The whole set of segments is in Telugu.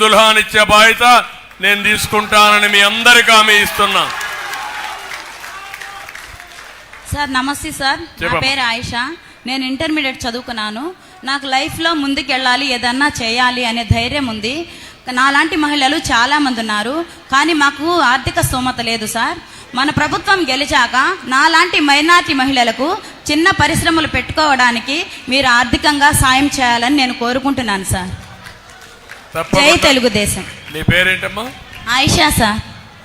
దుల్హానిచ్చే బాధ్యత నేను తీసుకుంటానని మీ అందరికీ హామీ ఇస్తున్నా. సార్ నమస్తే సార్. నా. పేరు ఆయిషా. నేను ఇంటర్మీడియట్ చదువుకున్నాను. నాకు లైఫ్లో ముందుకెళ్ళాలి ఏదన్నా చేయాలి అనే ధైర్యం ఉంది. నాలాంటి మహిళలు చాలా మంది ఉన్నారు. కానీ మాకు ఆర్థిక స్తోమత లేదు సార్. మన ప్రభుత్వం గెలిచాక నాలాంటి మైనార్టీ మహిళలకు చిన్న పరిశ్రమలు పెట్టుకోవడానికి మీరు ఆర్థికంగా సాయం చేయాలని నేను కోరుకుంటున్నాను సార్. జై తెలుగుదేశం. నీ పేరేంటమ్మా? ఆయిషా సార్.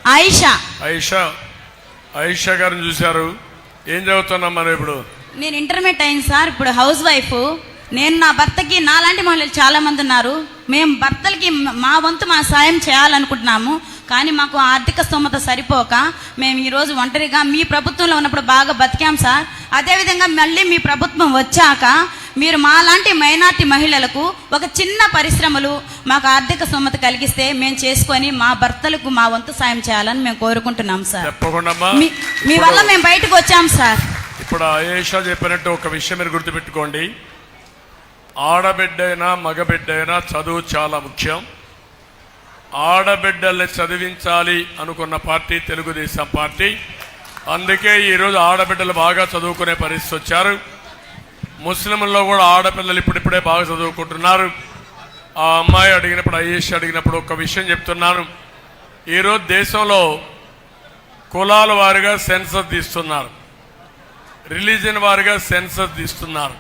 ఆయిషా. ఐషా ఐషా గారిని చూశారు. ఏం చదువుతున్నాం మనం ఇప్పుడు? నేను ఇంటర్మీడియట్ అయింది సార్. ఇప్పుడు హౌస్ వైఫ్. నేను నా భర్తకి నాలాంటి మహిళలు చాలా మంది ఉన్నారు. మేము భర్తలకి మ- మా వంతు మా సాయం చేయాలనుకుంటున్నాము. కానీ మాకు ఆర్థిక స్తోమత సరిపోక మేము ఈరోజు ఒంటరిగా మీ ప్రభుత్వంలో ఉన్నప్పుడు బాగా బతికాం సార్. అదేవిధంగా మళ్ళీ మీ ప్రభుత్వం వచ్చాక మీరు మాలాంటి మైనార్టీ మహిళలకు ఒక చిన్న పరిశ్రమలు మాకు ఆర్థిక స్తోమత కలిగిస్తే మేము చేసుకొని మా భర్తలకు మా వంతు సాయం చేయాలని మేము కోరుకుంటున్నాం సార్. మీ వల్ల మేము బయటకు వచ్చాం సార్. ఇప్పుడు ఆయేషా చెప్పినట్టు ఒక విషయం మీరు గుర్తుపెట్టుకోండి. ఆడబిడ్డైనా మగబిడ్డైనా చదువు చాలా ముఖ్యం. ఆడబిడ్డల్ని చదివించాలి అనుకున్న పార్టీ తెలుగుదేశం పార్టీ. అందుకే ఈరోజు ఆడబిడ్డలు బాగా చదువుకునే పరిస్థితి వచ్చారు. ముస్లింల్లో కూడా ఆడపిల్లలు ఇప్పుడిప్పుడే బాగా చదువుకుంటున్నారు. ఆ అమ్మాయి అడిగినప్పుడు ఐఏఎస్ అడిగినప్పుడు ఒక విషయం చెప్తున్నాను. ఈరోజు దేశంలో కులాల వారిగా సెన్సస్ తీస్తున్నారు. రిలీజన్ వారిగా సెన్సస్ తీస్తున్నారు.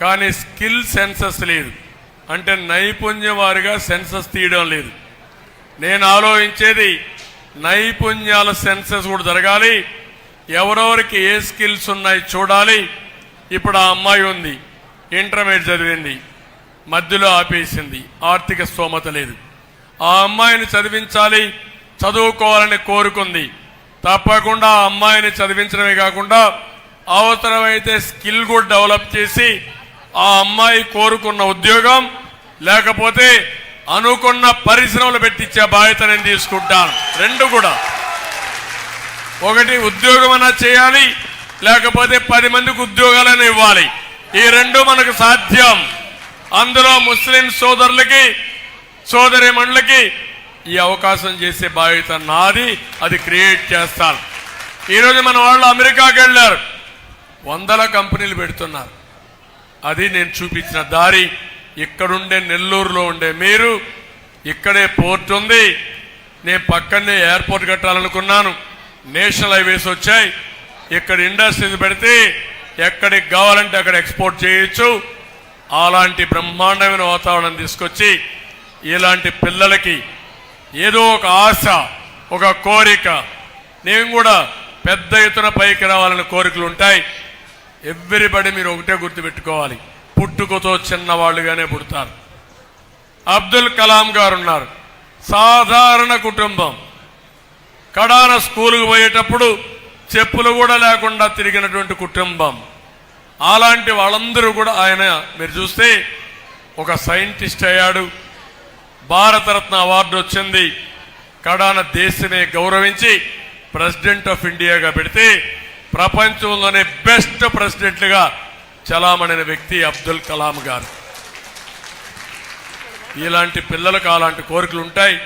కానీ స్కిల్ సెన్సస్ లేదు. అంటే నైపుణ్యం వారిగా సెన్సస్ తీయడం లేదు. నేను ఆలోచించేది నైపుణ్యాల సెన్సస్ కూడా జరగాలి. ఎవరెవరికి ఏ స్కిల్స్ ఉన్నాయి చూడాలి. ఇప్పుడు ఆ అమ్మాయి ఉంది. ఇంటర్మీడియట్ చదివింది. మధ్యలో ఆపేసింది. ఆర్థిక స్తోమత లేదు. ఆ అమ్మాయిని చదివించాలి చదువుకోవాలని కోరుకుంది. తప్పకుండా ఆ అమ్మాయిని చదివించడమే కాకుండా అవసరమైతే స్కిల్ కూడా డెవలప్ చేసి ఆ అమ్మాయి కోరుకున్న ఉద్యోగం లేకపోతే అనుకున్న పరిశ్రమలు పెట్టించే బాధ్యత నేను తీసుకుంటాను. రెండు కూడా. ఒకటి ఉద్యోగం అన్నా చేయాలి లేకపోతే పది మందికి ఉద్యోగాలను ఇవ్వాలి. ఈ రెండు మనకు సాధ్యం. అందులో ముస్లిం సోదరులకి సోదరిమణులకి ఈ అవకాశం చేసే బాధ్యత నాది అది క్రియేట్ చేస్తాను. ఈరోజు మన వాళ్ళు అమెరికాకి వెళ్ళారు. వందల కంపెనీలు పెడుతున్నారు. అది నేను చూపించిన దారి. ఇక్కడుండే నెల్లూరులో ఉండే మీరు ఇక్కడే పోర్ట్ ఉంది. నేను పక్కనే ఎయిర్పోర్ట్ కట్టాలనుకున్నాను. నేషనల్ హైవేస్ వచ్చాయి. ఇక్కడ ఇండస్ట్రీస్ పెడితే ఎక్కడికి కావాలంటే అక్కడ ఎక్స్పోర్ట్ చేయొచ్చు. అలాంటి బ్రహ్మాండమైన వాతావరణం తీసుకొచ్చి ఇలాంటి పిల్లలకి ఏదో ఒక ఆశ ఒక కోరిక. నేను కూడా పెద్ద ఎత్తున పైకి రావాలని కోరికలు ఉంటాయి. ఎవ్రీబడి మీరు ఒకటే గుర్తుపెట్టుకోవాలి. పుట్టుకతో చిన్నవాళ్ళుగానే పుడతారు. అబ్దుల్ కలాం గారు ఉన్నారు సాధారణ కుటుంబం. కడాన స్కూలుకు పోయేటప్పుడు చెప్పులు కూడా లేకుండా తిరిగినటువంటి కుటుంబం. అలాంటి వాళ్ళందరూ కూడా ఆయన మీరు చూస్తే ఒక సైంటిస్ట్ అయ్యాడు. భారతరత్న అవార్డు వచ్చింది. కడాన దేశమే గౌరవించి ప్రెసిడెంట్ ఆఫ్ ఇండియాగా పెడితే ప్రపంచంలోనే బెస్ట్ ప్రెసిడెంట్లుగా చలామణిన వ్యక్తి అబ్దుల్ కలాం గారు. ఇలాంటి పిల్లలకు అలాంటి కోరికలు ఉంటాయి.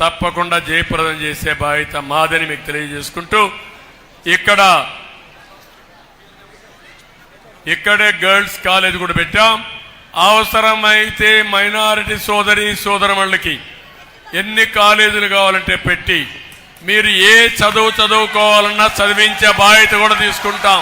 తప్పకుండా జయప్రదం చేసే బాధ్యత మాదని మీకు తెలియజేసుకుంటూ ఇక్కడ ఇక్కడే గర్ల్స్ కాలేజ్ కూడా పెట్టాం. అవసరమైతే మైనారిటీ సోదరి సోదరమణులకి ఎన్ని కాలేజీలు కావాలంటే పెట్టి మీరు ఏ చదువు చదువుకోవాలన్నా చదివించే బాధ్యత కూడా తీసుకుంటాం.